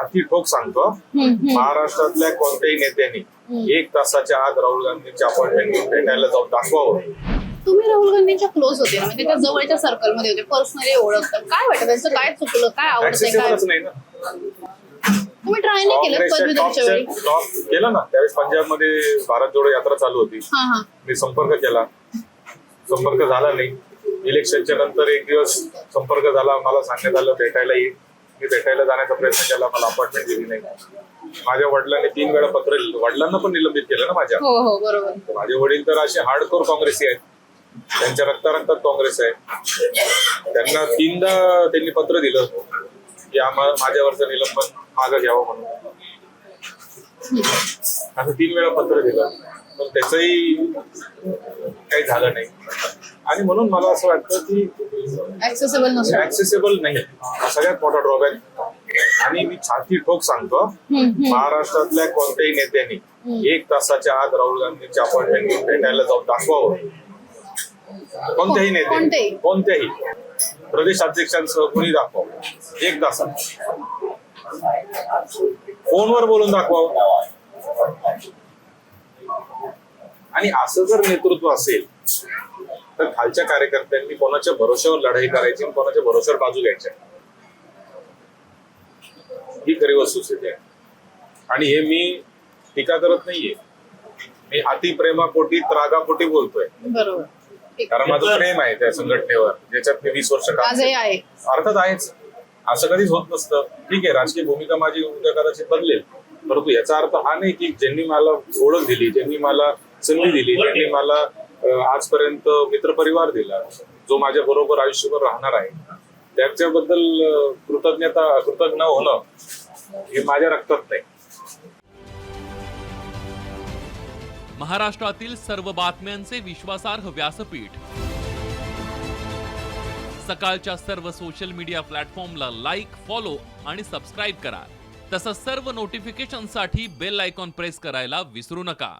छाती ठोक सांगतो. महाराष्ट्रातल्या कोणत्याही नेत्यांनी एक तासाच्या आत राहुल गांधींची अपॉइंटमेंट घेऊन भेटायला जाऊन दाखवावं तुम्ही राहुल गांधींच्या क्लोज होते ना म्हणजे त्या जवळच्या सर्कलमध्ये होते पर्सनली ओळखतात. काय वाटतं त्यांचं? काय चुकलं? काय आवडतंय? काय? ऍक्सेसिबलच नाही ना. तुम्ही ट्राय नाही केलं काँग्रेसच्या पदवीधरच्या वेळी? टॉपच्या टॉप केलं ना. त्यावेळेस पंजाबमध्ये भारत जोडो यात्रा चालू होती. हा हा. मी संपर्क केला. संपर्क झाला नाही. इलेक्शनच्या नंतर एक दिवस संपर्क झाला. मला सांगण्यात आलं भेटायला येईल मी भेटायला जाण्याचा प्रयत्न केला मला अपॉइंटमेंट दिली नाही. माझ्या वडिलांनी तीन वेळा पत्र लिहिलं. वडिलांना पण निलंबित केलं ना माझ्या. हो हो बरोबर. माझे वडील तर असे हार्डकोर काँग्रेसी आहेत. त्यांच्या रक्तारक्तात काँग्रेस आहे. त्यांना तीनदा त्यांनी पत्र दिलं की आम्हाला माझ्यावरचं निलंबन मागं घ्यावं म्हणून. असं तीन वेळा पत्र दिलं. पण त्याचंही काही झालं नाही. आणि म्हणून मला असं वाटतं की ऍक्सेसिबल नसतो. ऍक्सेसिबल नाही. हा सगळ्यात मोठा ड्रॉबॅक आणि मी छाती ठोक सांगतो. महाराष्ट्रातल्या कोणत्याही नेत्यांनी एक तासाच्या आत राहुल गांधींची अपॉइंटमेंट घेऊन भेटायला जाऊन दाखवावं. कोणत्याही नेते? कोणत्याही. प्रदेश अध्यक्षांसह कुणी दाखवावं. एक तासात. फोनवर बोलून दाखवावं. आणि असं जर नेतृत्व असेल तर खालच्या कार्यकर्त्यांनी कोणाच्या भरोश्यावर लढाई करायची आणि कोणाच्या भरोश्यावर बाजू घ्यायच्या ही खरी वस्तुस्थिती आहे. आणि हे मी टीका करत नाहीये. मी अतिप्रेमापोटी त्रागापोटी बोलतोय. बरोबर. कारण माझं प्रेम आहे त्या संघटनेवर ज्याच्यात मी वीस वर्ष काम अर्थात आहेच. असं कधीच होत नसतं. ठीक आहे राजकीय भूमिका माझी उद्या कदाचित बदलेल. परंतु याचा अर्थ हा नाही की ज्यांनी मला ओळख दिली ज्यांनी मला संधी दिली ज्यांनी मला आजपर्यंत मित्रपरिवार दिला. जो माझ्या बरोबर आयुष्यभर राहणार आहे. त्यांच्याबद्दल कृतज्ञता कृतज्ञ होणं हे माझ्या रक्तात नाही. महाराष्ट्रातील सर्व बातम्यांचे विश्वासार्ह व्यासपीठ. सकाळच्या सर्व सोशल मीडिया प्लॅटफॉर्मला लाईक फॉलो आणि सबस्क्राईब करा. तसंच सर्व नोटिफिकेशनसाठी बेल आयकॉन प्रेस करायला विसरू नका.